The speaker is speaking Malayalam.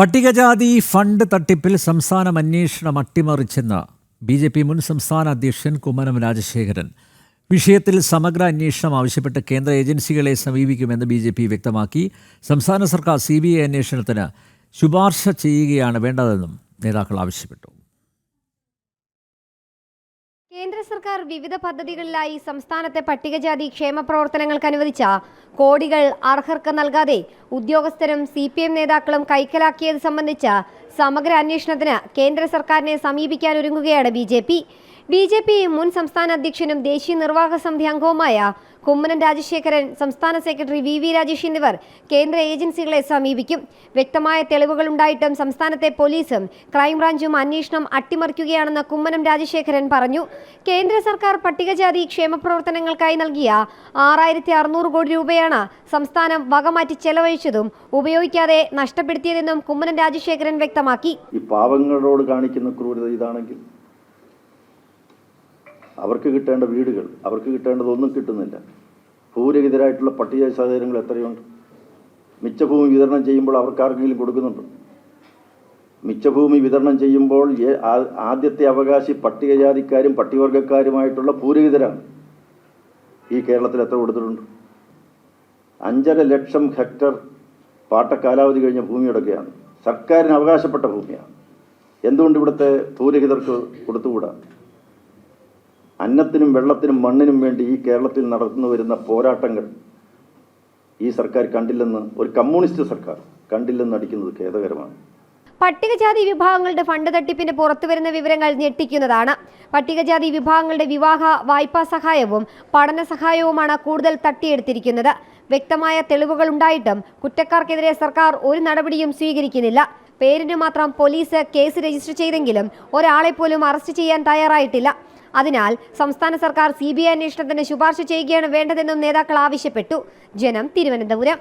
പട്ടികജാതി ഫണ്ട് തട്ടിപ്പിൽ സംസ്ഥാനം അന്വേഷണം അട്ടിമറിച്ചെന്ന് ബി ജെ പി മുൻ സംസ്ഥാന അധ്യക്ഷൻ കുമ്മനം രാജശേഖരൻ. വിഷയത്തിൽ സമഗ്ര അന്വേഷണം ആവശ്യപ്പെട്ട് കേന്ദ്ര ഏജൻസികളെ സമീപിക്കുമെന്ന് ബി ജെ പി വ്യക്തമാക്കി. സംസ്ഥാന സർക്കാർ സി ബി ഐ അന്വേഷണത്തിന് ശുപാർശ ചെയ്യുകയാണ് വേണ്ടതെന്നും നേതാക്കൾ ആവശ്യപ്പെട്ടു. കേന്ദ്ര സർക്കാർ വിവിധ പദ്ധതികളിലായി സംസ്ഥാനത്തെ പട്ടികജാതി ക്ഷേമ പ്രവർത്തനങ്ങൾക്ക് അനുവദിച്ച കോടികൾ അർഹർക്ക് നൽകാതെ ഉദ്യോഗസ്ഥരും സി പി എം നേതാക്കളും കൈക്കലാക്കിയത് സംബന്ധിച്ച സമഗ്ര അന്വേഷണത്തിന് കേന്ദ്ര സർക്കാരിനെ സമീപിക്കാനൊരുങ്ങുകയാണ് B J P. B J P മുൻ സംസ്ഥാന അധ്യക്ഷനും ദേശീയ നിർവാഹക സമിതി അംഗവുമായ കുമ്മനം രാജശേഖരൻ സംസ്ഥാന സെക്രട്ടറി വി വി രാജേഷ് എന്നിവർ കേന്ദ്ര ഏജൻസികളെ സമീപിക്കും. വ്യക്തമായ തെളിവുകൾ ഉണ്ടായിട്ടും സംസ്ഥാനത്തെ പോലീസും ക്രൈംബ്രാഞ്ചും അന്വേഷണം അട്ടിമറിക്കുകയാണെന്ന് കുമ്മനം രാജശേഖരൻ പറഞ്ഞു. കേന്ദ്ര സർക്കാർ പട്ടികജാതി ക്ഷേമ പ്രവർത്തനങ്ങൾക്കായി നൽകിയ ആറായിരത്തി അറുന്നൂറ് കോടി രൂപയാണ് സംസ്ഥാനം വകമാറ്റി ചെലവഴിച്ചതും ഉപയോഗിക്കാതെ നഷ്ടപ്പെടുത്തിയതെന്നും കുമ്മനം രാജശേഖരൻ വ്യക്തമാക്കി. ഈ പാവങ്ങളോട് കാണിക്കുന്ന ക്രൂരത ഇതാണെങ്കിൽ അവർക്ക് കിട്ടേണ്ട വീടുകൾ അവർക്ക് കിട്ടേണ്ടതൊന്നും കിട്ടുന്നില്ല. ഭൂരഹിതരായിട്ടുള്ള പട്ടികജാതി സഹോദരങ്ങൾ എത്രയുണ്ട്? മിച്ചഭൂമി വിതരണം ചെയ്യുമ്പോൾ അവർക്ക് ആർക്കെങ്കിലും കൊടുക്കുന്നുണ്ടോ? മിച്ചഭൂമി വിതരണം ചെയ്യുമ്പോൾ ആദ്യത്തെ അവകാശി പട്ടികജാതിക്കാരും പട്ടികവർഗക്കാരുമായിട്ടുള്ള ഭൂരഹിതരാണ്. ഈ കേരളത്തിൽ എത്ര കൊടുത്തിട്ടുണ്ട്? അഞ്ചര ലക്ഷം ഹെക്ടർ പാട്ട കാലാവധി കഴിഞ്ഞ ഭൂമിയുടെയൊക്കെയാണ് സർക്കാരിന് അവകാശപ്പെട്ട ഭൂമിയാണ്. എന്തുകൊണ്ട് ഇവിടുത്തെ ഭൂരഹിതർക്ക് കൊടുത്തുകൂടാ? അന്നത്തിനും വെള്ളത്തിനും മണ്ണിനും വേണ്ടി ഈ കേരളത്തിൽ നടന്നു വരുന്ന പോരാട്ടങ്ങൾ ഈ സർക്കാർ കണ്ടില്ലെന്ന് ഒരു കമ്മ്യൂണിസ്റ്റ് സർക്കാർ കണ്ടില്ലെന്ന് അടിക്കുന്നത് ഖേദകരമാണ്. പട്ടികജാതി വിഭാഗങ്ങളുടെ ഫണ്ട് തട്ടിപ്പിന് പുറത്തുവരുന്ന വിവരങ്ങൾ ഞെട്ടിക്കുന്നതാണ്. പട്ടികജാതി വിഭാഗങ്ങളുടെ വിവാഹ വായ്പാ സഹായവും പഠന സഹായവുമാണ് കൂടുതൽ തട്ടിയെടുത്തിരിക്കുന്നത്. വ്യക്തമായ തെളിവുകൾ ഉണ്ടായിട്ടും കുറ്റക്കാർക്കെതിരെ സർക്കാർ ഒരു നടപടിയും സ്വീകരിക്കുന്നില്ല. പേരിന് മാത്രം പോലീസ് കേസ് രജിസ്റ്റർ ചെയ്തെങ്കിലും ഒരാളെ പോലും അറസ്റ്റ് ചെയ്യാൻ തയ്യാറായിട്ടില്ല. അതിനാൽ സംസ്ഥാന സർക്കാർ സി ബി ഐ അന്വേഷണത്തിന് ശുപാർശ ചെയ്യുകയാണ് വേണ്ടതെന്നും നേതാക്കൾ ആവശ്യപ്പെട്ടു. ജനം തിരുവനന്തപുരം.